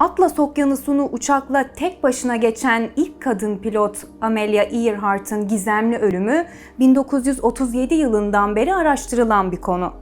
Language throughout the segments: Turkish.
Atlas Okyanusu'nu uçakla tek başına geçen ilk kadın pilot Amelia Earhart'ın gizemli ölümü 1937 yılından beri araştırılan bir konu.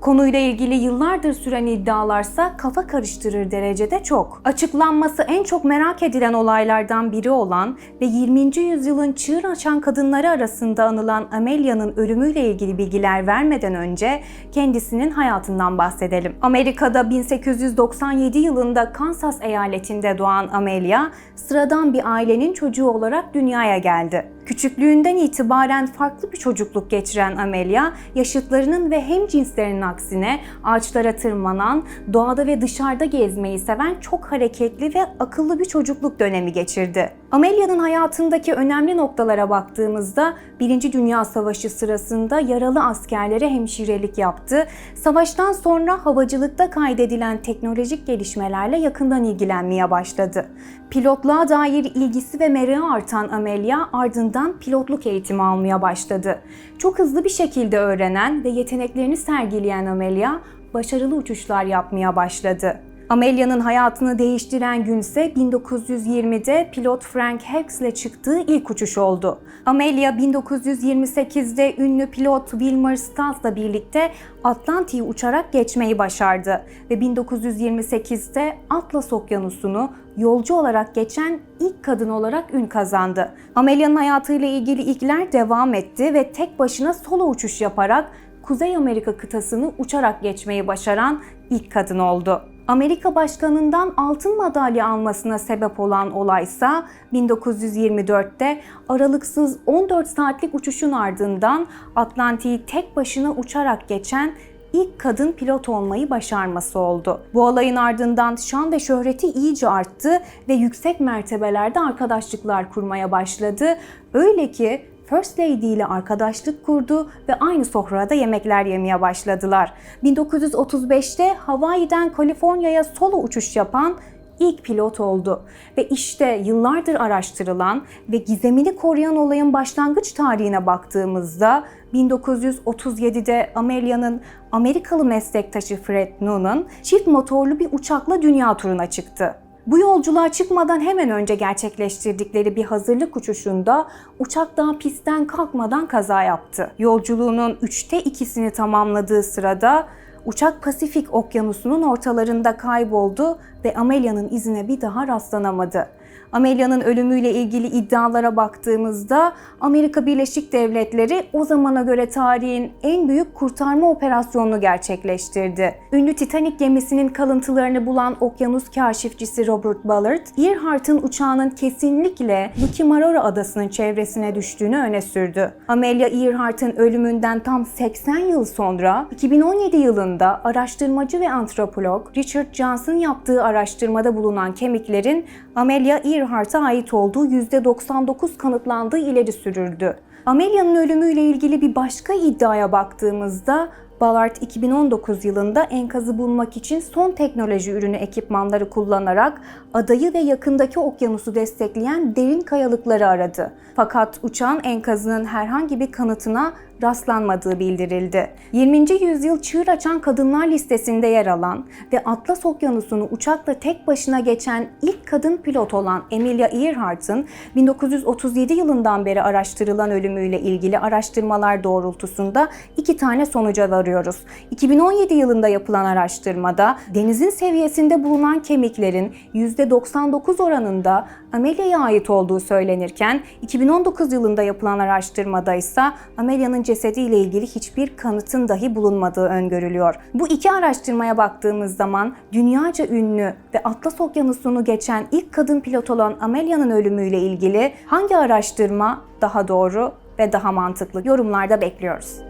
Konuyla ilgili yıllardır süren iddialarsa kafa karıştırır derecede çok. Açıklanması en çok merak edilen olaylardan biri olan ve 20. yüzyılın çığır açan kadınları arasında anılan Amelia'nın ölümüyle ilgili bilgiler vermeden önce kendisinin hayatından bahsedelim. Amerika'da 1897 yılında Kansas eyaletinde doğan Amelia, sıradan bir ailenin çocuğu olarak dünyaya geldi. Küçüklüğünden itibaren farklı bir çocukluk geçiren Amelia, yaşıtlarının ve hemcinslerinin aksine ağaçlara tırmanan, doğada ve dışarıda gezmeyi seven çok hareketli ve akıllı bir çocukluk dönemi geçirdi. Amelia'nın hayatındaki önemli noktalara baktığımızda Birinci Dünya Savaşı sırasında yaralı askerlere hemşirelik yaptı. Savaştan sonra havacılıkta kaydedilen teknolojik gelişmelerle yakından ilgilenmeye başladı. Pilotluğa dair ilgisi ve merakı artan Amelia ardından pilotluk eğitimi almaya başladı. Çok hızlı bir şekilde öğrenen ve yeteneklerini sergileyen Amelia başarılı uçuşlar yapmaya başladı. Amelia'nın hayatını değiştiren gün ise 1920'de pilot Frank Hicks ile çıktığı ilk uçuş oldu. Amelia 1928'de ünlü pilot Wilmer Stans'la birlikte Atlantik'i uçarak geçmeyi başardı ve 1928'de Atlas Okyanusu'nu yolcu olarak geçen ilk kadın olarak ün kazandı. Amelia'nın hayatıyla ilgili ilkler devam etti ve tek başına solo uçuş yaparak Kuzey Amerika kıtasını uçarak geçmeyi başaran ilk kadın oldu. Amerika Başkanı'ndan altın madalya almasına sebep olan olaysa 1924'te aralıksız 14 saatlik uçuşun ardından Atlantik'i tek başına uçarak geçen ilk kadın pilot olmayı başarması oldu. Bu olayın ardından şan ve şöhreti iyice arttı ve yüksek mertebelerde arkadaşlıklar kurmaya başladı. Öyle ki First Lady ile arkadaşlık kurdu ve aynı sofrada yemekler yemeye başladılar. 1935'te Hawaii'den Kaliforniya'ya solo uçuş yapan ilk pilot oldu. Ve işte yıllardır araştırılan ve gizemini koruyan olayın başlangıç tarihine baktığımızda 1937'de Amelia'nın Amerikalı meslektaşı Fred Noonan çift motorlu bir uçakla dünya turuna çıktı. Bu yolculuğa çıkmadan hemen önce gerçekleştirdikleri bir hazırlık uçuşunda uçak daha pistten kalkmadan kaza yaptı. Yolculuğunun üçte ikisini tamamladığı sırada uçak Pasifik Okyanusu'nun ortalarında kayboldu ve Amelia'nın izine bir daha rastlanamadı. Amelia'nın ölümüyle ilgili iddialara baktığımızda Amerika Birleşik Devletleri o zamana göre tarihin en büyük kurtarma operasyonunu gerçekleştirdi. Ünlü Titanic gemisinin kalıntılarını bulan okyanus kaşifçisi Robert Ballard, Earhart'ın uçağının kesinlikle Lukimarora adasının çevresine düştüğünü öne sürdü. Amelia Earhart'ın ölümünden tam 80 yıl sonra 2017 yılında araştırmacı ve antropolog Richard Johnson yaptığı araştırmada bulunan kemiklerin Amelia Earhart'a ait olduğu %99 kanıtlandığı ileri sürüldü. Amelia'nın ölümüyle ilgili bir başka iddiaya baktığımızda Ballard 2019 yılında enkazı bulmak için son teknoloji ürünü ekipmanları kullanarak adayı ve yakındaki okyanusu destekleyen derin kayalıkları aradı. Fakat uçağın enkazının herhangi bir kanıtına rastlanmadığı bildirildi. 20. yüzyıl çığır açan kadınlar listesinde yer alan ve Atlas Okyanusu'nu uçakla tek başına geçen ilk kadın pilot olan Emilia Earhart'ın 1937 yılından beri araştırılan ölümüyle ilgili araştırmalar doğrultusunda iki tane sonuca varıyoruz. 2017 yılında yapılan araştırmada denizin seviyesinde bulunan kemiklerin %99 oranında Amelia'ya ait olduğu söylenirken 2019 yılında yapılan araştırmada ise Amelia'nın cesediyle ilgili hiçbir kanıtın dahi bulunmadığı öngörülüyor. Bu iki araştırmaya baktığımız zaman dünyaca ünlü ve Atlas Okyanusu'nu geçen ilk kadın pilot olan Amelia'nın ölümüyle ilgili hangi araştırma daha doğru ve daha mantıklı yorumlarda bekliyoruz.